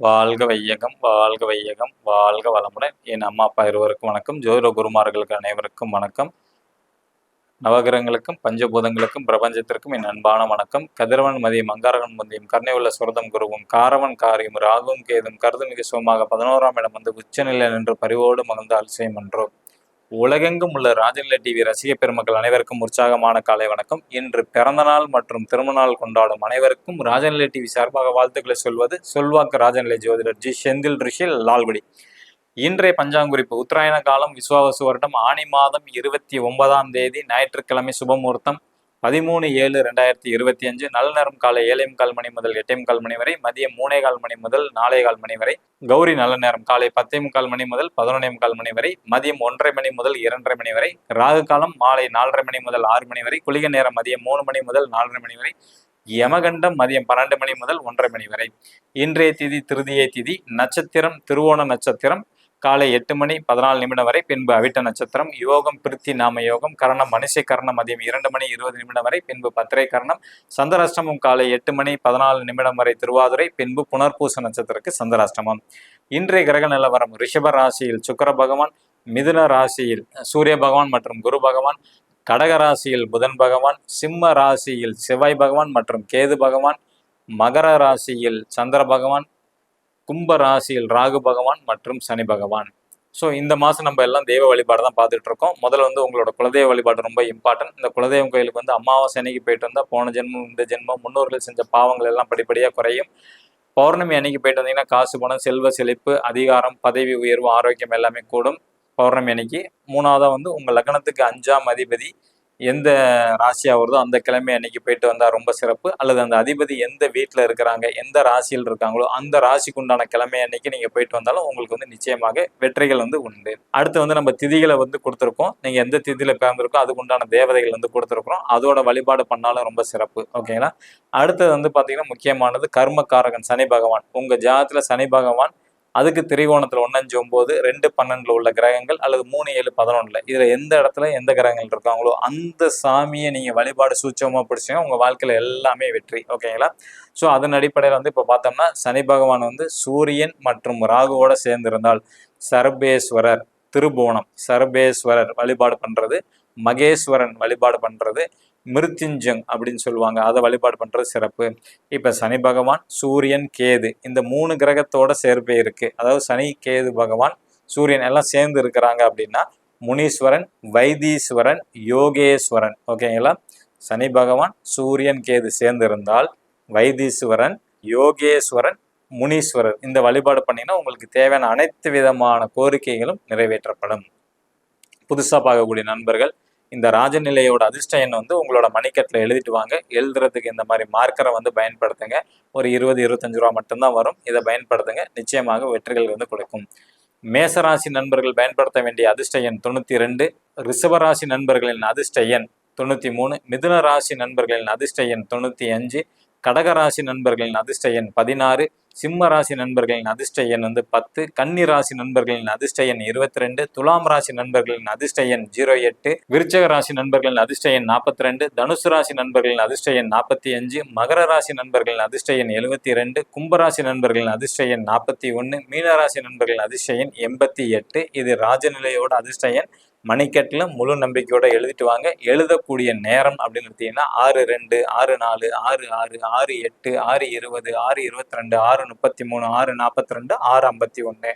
வாழ்க வையகம் வாழ்க வையகம் வாழ்க வளமுடன். என் அம்மா அப்பா இருவருக்கும் வணக்கம். ஜோதிட குருமார்களுக்கு அனைவருக்கும் வணக்கம். நவகிரகங்களுக்கும் பஞ்சபூதங்களுக்கும் பிரபஞ்சத்திற்கும் என் அன்பான வணக்கம். கதிரவன் மதியம் அங்காரகன் மதியம் கருணை உள்ள சுரதம் குருவும் காரவன் காரியம் ராகும் கேதும் கருதுமிகு சுகமாக பதினோராம் இடம் வந்து உச்சநிலை நின்று பரிவோடு மகிழ்ந்து அலட்சியம் என்றோம் உலகெங்கும் உள்ள ராஜநிலை டிவி ரசிக பெருமக்கள் அனைவருக்கும் உற்சாகமான காலை வணக்கம். இன்று பிறந்தநாள் மற்றும் திருமணநாள் கொண்டாடும் அனைவருக்கும் ராஜநிலை டிவி சார்பாக வாழ்த்துக்களை சொல்வது சொல்வாக்கு ராஜநிலை ஜோதிடர் ஜி. செந்தில் ரிஷி லால்குடி. இன்றைய பஞ்சாங்குறிப்பு உத்தராயண காலம் விஸ்வாவசு வருடம் ஆணி மாதம் இருபத்தி ஒன்பதாம் தேதி ஞாயிற்றுக்கிழமை சுபமுகூர்த்தம் பதிமூணு ஏழு ரெண்டாயிரத்தி இருபத்தி அஞ்சு நல்ல நேரம் காலை ஏழையும் கால் மணி முதல் எட்டே கால் மணி வரை மதியம் மூணே கால் மணி முதல் நாலே கால் மணி வரை கௌரி நல்ல நேரம் காலை பத்தே முக்கால் மணி முதல் பதினொன்னே முக்கால் மணி வரை மதியம் ஒன்றரை மணி முதல் இரண்டரை மணி வரை ராகு காலம் மாலை நாலரை மணி முதல் ஆறு மணி வரை குளிகை நேரம் மதியம் மூணு மணி முதல் நாலரை மணி வரை யமகண்டம் மதியம் பன்னெண்டு மணி முதல் ஒன்றரை மணி வரை. இன்றைய திதி திருதியை திதி நட்சத்திரம் திருவோண நட்சத்திரம் காலை எட்டு மணி பதினாலு நிமிடம் வரை பின்பு அவிட்ட நட்சத்திரம் யோகம் பிரித்தி நாம யோகம் கரணம் மனுஷ கரணம் மதியம் இரண்டு மணி இருபது நிமிடம் வரை பின்பு பத்திரை கரணம் சந்திராஷ்டமம் காலை எட்டு மணி பதினாலு நிமிடம் வரை திருவாதுரை பின்பு புனர்பூச நட்சத்திரக்கு சந்திராஷ்டமம். இன்றைய கிரக நிலவரம் ரிஷப ராசியில் சுக்கர பகவான் மிதுன ராசியில் சூரிய பகவான் மற்றும் குரு பகவான் கடக ராசியில் புதன் பகவான் சிம்ம ராசியில் செவ்வாய் பகவான் மற்றும் கேது பகவான் மகர ராசியில் சந்திர பகவான் கும்ப ராசியில் ராகு பகவான் மற்றும் சனி பகவான். ஸோ இந்த மாதம் நம்ம எல்லாம் தெய்வ வழிபாடு தான் பார்த்துட்டு இருக்கோம். முதல்ல வந்து உங்களோட குலதெய்வ வழிபாடு ரொம்ப இம்பார்ட்டன்ட் இந்த குலதெய்வம் கோயிலுக்கு வந்து அமாவாசை அன்னைக்கு போயிட்டு வந்தால் போன ஜென்மம் இந்த ஜென்மம் முன்னோர்கள் செஞ்ச பாவங்கள் எல்லாம் படிப்படியாக குறையும். பௌர்ணமி அன்னைக்கு போயிட்டு வந்தீங்கன்னா காசு பணம் செல்வ செழிப்பு அதிகாரம் பதவி உயர்வு ஆரோக்கியம் எல்லாமே கூடும். பௌர்ணமி அன்னைக்கு மூணாவதாக வந்து உங்கள் லக்னத்துக்கு அஞ்சாம் அதிபதி எந்த ராசியாக வருதோ அந்த கிழமை அன்னைக்கு போயிட்டு வந்தால் ரொம்ப சிறப்பு. அல்லது அந்த அதிபதி எந்த வீட்டில் இருக்கிறாங்க எந்த ராசியில் இருக்காங்களோ அந்த ராசிக்கு உண்டான கிழமை அன்னைக்கு நீங்கள் போயிட்டு வந்தாலும் உங்களுக்கு வந்து நிச்சயமாக வெற்றிகள் வந்து உண்டு. அடுத்து வந்து நம்ம திதிகளை வந்து கொடுத்துருக்கோம். நீங்கள் எந்த திதியில் பிறந்திருக்கோ அதுக்கு உண்டான தேவதைகள் வந்து கொடுத்துருக்குறோம். அதோட வழிபாடு பண்ணாலும் ரொம்ப சிறப்பு. ஓகேங்களா? அடுத்தது வந்து பார்த்தீங்கன்னா முக்கியமானது கர்மக்காரகன் சனி பகவான். உங்கள் ஜாதத்தில் சனி பகவான் அதுக்கு திரிகோணத்தில் ஒன்னஞ்சு ஒம்பது ரெண்டு பன்னெண்டில் உள்ள கிரகங்கள் அல்லது மூணு ஏழு பதினொன்றில் இதில் எந்த இடத்துல எந்த கிரகங்கள் இருக்காங்களோ அந்த சாமியை நீங்கள் வழிபாடு சூட்சமாக பிடிச்சிங்க. உங்கள் வாழ்க்கையில் எல்லாமே வெற்றி. ஓகேங்களா? ஸோ அதன் அடிப்படையில் வந்து இப்போ பார்த்தோம்னா சனி பகவான் வந்து சூரியன் மற்றும் ராகுவோட சேர்ந்திருந்தால் சர்பேஸ்வரர் திருபுவனம் சர்பேஸ்வரர் வழிபாடு பண்ணுறது மகேஸ்வரன் வழிபாடு பண்ணுறது மிருத்யுஞ்சங் அப்படின்னு சொல்லுவாங்க. அதை வழிபாடு பண்ணுறது சிறப்பு. இப்போ சனி பகவான் சூரியன் கேது இந்த மூணு கிரகத்தோட சேர்ப்பே இருக்குது அதாவது சனி கேது பகவான் சூரியன் எல்லாம் சேர்ந்து இருக்கிறாங்க அப்படின்னா முனீஸ்வரன் வைத்தீஸ்வரன் யோகேஸ்வரன். ஓகேங்களா சனி பகவான் சூரியன் கேது சேர்ந்து இருந்தால் வைத்தீஸ்வரன் யோகேஸ்வரன் முனீஸ்வரர். இந்த வழிபாடு பண்ணிங்கன்னா உங்களுக்கு தேவையான அனைத்து விதமான கோரிக்கைகளும் நிறைவேற்றப்படும். புதுசாக பார்க்கக்கூடிய நண்பர்கள் இந்த ராஜநிலையோட அதிர்ஷ்ட எண் வந்து உங்களோட மணிக்கட்டில் எழுதிட்டு வாங்க. எழுதுறதுக்கு இந்த மாதிரி மார்க்கரை வந்து பயன்படுத்துங்க. ஒரு இருபது இருபத்தஞ்சு ரூபா மட்டும்தான் வரும். இதை பயன்படுத்துங்க. நிச்சயமாக வெற்றிகள் வந்து கொடுக்கும். மேசராசி நண்பர்கள் பயன்படுத்த வேண்டிய அதிர்ஷ்ட எண் தொண்ணூற்றி ரெண்டு. ரிஷபராசி நண்பர்களின் அதிர்ஷ்ட எண் தொண்ணூற்றி மூணு. மிதுன ராசி நண்பர்களின் அதிர்ஷ்ட எண் தொண்ணூற்றி அஞ்சு. கடகராசி நண்பர்களின் அதிர்ஷ்ட எண் பதினாறு. சிம்ம ராசி நண்பர்களின் அதிர்ஷ்ட எண் வந்து பத்து கன்னி ராசி நண்பர்களின் அதிர்ஷ்ட எண் இருபத்தி ரெண்டு துலாம் ராசி நண்பர்களின் அதிர்ஷ்ட எண் ஜீரோ எட்டு விருச்சக ராசி நண்பர்களின் அதிர்ஷ்ட எண் நாற்பத்தி ரெண்டு தனுசு ராசி நண்பர்களின் அதிர்ஷ்ட எண் நாற்பத்தி அஞ்சு மகர ராசி நண்பர்களின் அதிர்ஷ்ட எண் எழுபத்தி ரெண்டு கும்பராசி நண்பர்களின் அதிர்ஷ்ட எண் நாற்பத்தி ஒன்று மீனராசி நண்பர்களின் அதிர்ஷ்ட எண் எண்பத்தி எட்டு இது ராஜநிலையோட அதிர்ஷ்ட எண். மணிக்கட்டில் முழு நம்பிக்கையோட எழுதிட்டு வாங்க. எழுதக்கூடிய நேரம் அப்படின்னு எடுத்தீங்கன்னா ஆறு ரெண்டு ஆறு நாலு ஆறு ஆறு ஆறு எட்டு ஆறு இருபது ஆறு இருபத்தி ரெண்டு ஆறு முப்பத்தி மூணு ஆறு நாற்பத்தி ரெண்டு ஆறு ஐம்பத்தி ஒன்று.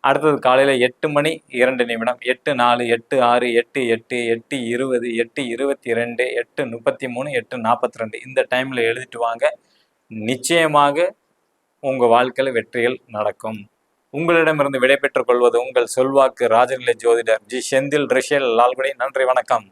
அடுத்தது காலையில் எட்டு மணி இரண்டு நிமிடம். எட்டு நாலு எட்டு ஆறு எட்டு எட்டு எட்டு இருபது எட்டு இருபத்தி ரெண்டு எட்டு முப்பத்தி மூணு எட்டு நாற்பத்தி ரெண்டு. இந்த டைமில் எழுதிட்டு வாங்க. நிச்சயமாக உங்கள் வாழ்க்கையில் வெற்றிகள் நடக்கும். உங்களிடமிருந்து விடைபெற்றுக் கொள்வது உங்கள் சொல்வாக்கு ராஜநிலை ஜோதிடர் ஜி செந்தில் ரிஷேல் லால்குடி. நன்றி வணக்கம்.